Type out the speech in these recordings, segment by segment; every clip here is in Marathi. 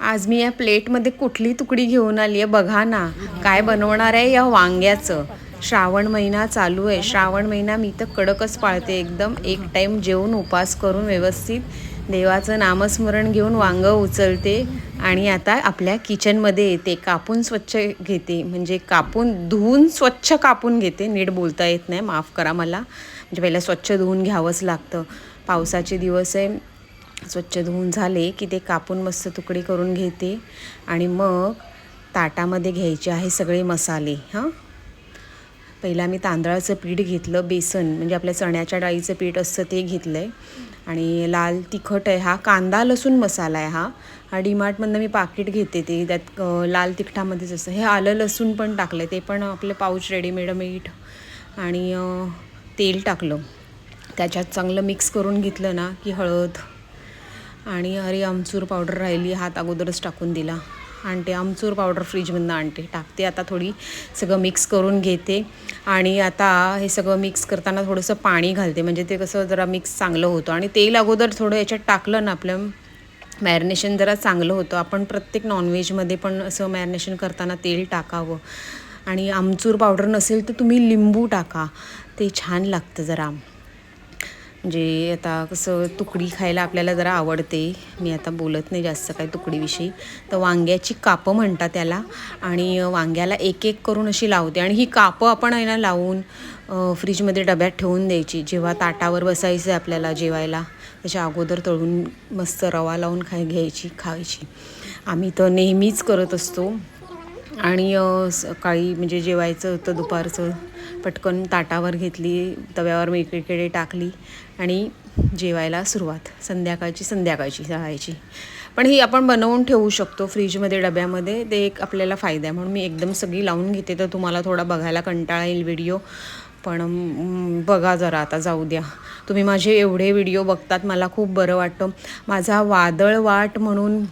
आज मी या प्लेटमध्ये कुठली तुकडी घेऊन आली आहे बघा ना. काय बनवणार आहे या वांग्याचं? श्रावण महिना चालू आहे. श्रावण महिना मी तर कडकच पाळते. एकदम एक टाईम जेवून उपास करून व्यवस्थित देवाचं नामस्मरण घेऊन वांगं उचलते आणि आता आपल्या किचनमध्ये येते. कापून स्वच्छ घेते. म्हणजे कापून धुवून स्वच्छ कापून घेते. नीट बोलता येत नाही. माफ करा मला. म्हणजे पहिला स्वच्छ धुवून घ्यावंच लागतं. पावसाचे दिवस आहे. स्वच्छ धुवून झाले की ते कापून मस्त तुकडे करून घेते. आणि मग ताटामध्ये घ्यायचे आहे सगळे मसाले हां? पहिला मी तांदळाचं पीठ घेतलं बेसन म्हणजे आपल्या चण्याच्या डाळीचं पीठ असतं ते घेतलं आहे आणि लाल तिखट आहे हा कांदा लसूण मसाला आहे हा. हा डीमार्टमधनं मी पाकिट घेते ते त्यात लाल तिखटामध्येच असतं. हे आलं लसूण पण टाकलं ते पण आपलं पाऊच रेडीमेड मीठ आणि तेल टाकलं. त्याच्यात चांगलं मिक्स करून घेतलं ना की हळद आणि अरे आमचूर पावडर राहिली हात अगोदरच टाकून दिला. आणते आमचूर पावडर फ्रीजमधनं आणते. टाकते आता थोडी सगळं मिक्स करून घेते. आणि आता हे सगळं मिक्स करताना थोडंसं पाणी घालते. म्हणजे ते कसं जरा मिक्स चांगलं होतं. आणि तेल अगोदर थोडं याच्यात टाकलं ना आपलं मॅरिनेशन जरा चांगलं होतं. आपण प्रत्येक नॉनव्हेजमध्ये पण असं मॅरिनेशन करताना तेल टाकावं. आणि आमचूर पावडर नसेल तर तुम्ही लिंबू टाका. ते छान लागतं जरा. म्हणजे आता कसं तुकडी खायला आपल्याला जरा आवडते. मी आता बोलत नाही जास्त काय तुकडीविषयी. तर वांग्याची कापं म्हणतात त्याला. आणि वांग्याला एक एक करून अशी लावते. आणि ही कापं आपण आहे ना लावून फ्रीजमध्ये डब्यात ठेवून द्यायची. जेव्हा ताटावर बसायचं आहे आपल्याला जेवायला त्याच्या अगोदर तळून मस्त रवा लावून खाय घ्यायची खायची. आम्ही तर नेहमीच करत असतो. आणि सकाळी म्हणजे जेवायचं होतं दुपारचं पटकन ताटावर घेतली तव्यावर मी इकडे टाकली आणि जेवायला सुरुवात. संध्याकाळची संध्याकाळची जायची पण ही आपण बनवून ठेवू शकतो फ्रीजमध्ये डब्यामध्ये. ते एक आपल्याला फायदा आहे. म्हणून मी एकदम सगळी लावून घेते. तर तुम्हाला थोडा बघायला कंटाळा येईल व्हिडिओ. पण बघा जरा आता जाऊ द्या. तुम्ही माझे एवढे व्हिडिओ बघतात मला खूप बरं वाटतं. माझा वादळ वाट म्हणून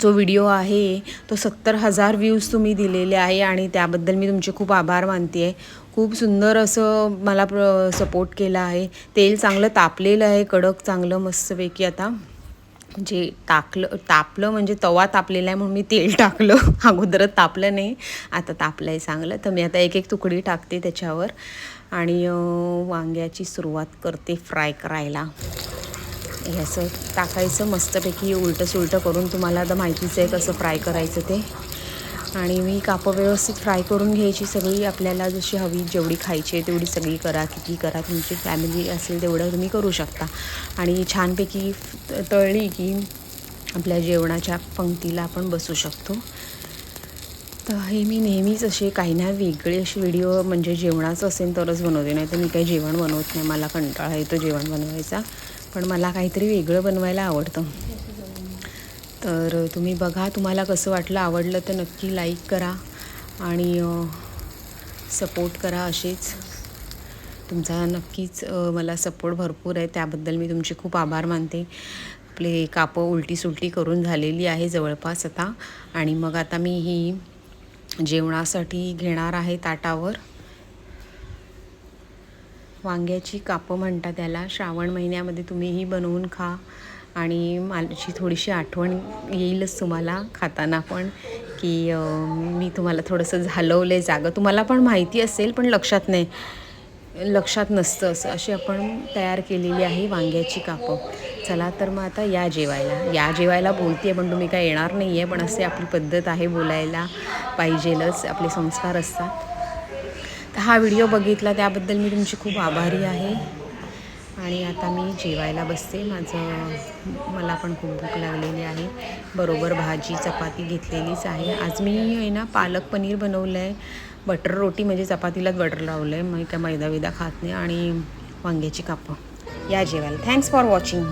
जो व्हिडिओ आहे तो सत्तर हजार व्ह्यूज तुम्ही दिलेले आहे आणि त्याबद्दल मी तुमचे खूप आभार मानते आहे खूप सुंदर असं मला प्र सपोर्ट केला आहे. तेल चांगलं तापलेलं आहे कडक चांगलं मस्तपैकी आता. म्हणजे टाकलं तापलं म्हणजे तवा तापलेला आहे म्हणून मी तेल टाकलं. अगोदरच तापलं नाही आता तापलं आहे चांगलं. तर मी आता एक एक तुकडी टाकते त्याच्यावर. आणि वांग्याची सुरुवात करते फ्राय करायला. हे असं टाकायचं मस्तपैकी उलटं सुलटं करून तुम्हाला आता माहितीच आहे कसं फ्राय करायचं ते. आणि मी कापं व्यवस्थित फ्राय करून घ्यायची सगळी आपल्याला जशी हवी जेवढी खायची आहे तेवढी सगळी करा किती करा तुमची फॅमिली असेल तेवढं तुम्ही करू शकता. आणि छानपैकी त- तळली की आपल्या जेवणाच्या पंक्तीला आपण बसू शकतो. तर हे मी नेहमीच असे काही ना वेगळे असे व्हिडिओ म्हणजे जेवणाचं असेल तरच बनवते नाही तर मी काही जेवण बनवत नाही मला कंटाळा येतो जेवण बनवायचा. पण मला काहीतरी वेगळं बनवायला आवडतं. तर तुम्ही बघा तुम्हाला कसं वाटलं आवडलं तर नक्की लाईक करा आणि सपोर्ट करा असेच. तुमचा नक्कीच मला सपोर्ट भरपूर आहे. त्याबद्दल मी तुमचे खूप आभार मानते. आपले कापं उलटी सुलटी करून झालेली आहे जवळपास आता. आणि मग आता मी ही जेवणासाठी घेणार आहे ताटावर. वांग्याची कापं म्हणतात त्याला. श्रावण महिन्यामध्ये तुम्हीही बनवून खा. आणि माझी थोडीशी आठवण येईलच तुम्हाला खाताना पण की मी तुम्हाला थोडंसं झालवलं आहे जागं. तुम्हाला पण माहिती असेल पण लक्षात नाही. लक्षात नसतं असं. अशी आपण तयार केलेली आहे वांग्याची कापं. चला तर मग आता या जेवायला. या जेवायला बोलते पण तुम्ही काय येणार नाही आहे पण असे आपली पद्धत आहे बोलायला पाहिजेलच. आपले संस्कार असतात. तर हा व्हिडिओ बघितला त्याबद्दल मी तुमची खूप आभारी आहे. आणि आता मी जेवायला बसते. माझं मला पण खूप भूक लागलेली आहे. बरोबर भाजी चपाती घेतलेलीच आहे. आज मी आहे ना पालक पनीर बनवलं आहे बटर रोटी म्हणजे चपातीलाच बटर लावलं आहे मग काय मैदा विदा खात नाही आणि वांग्याची कापं. या जेवायला. Thanks for watching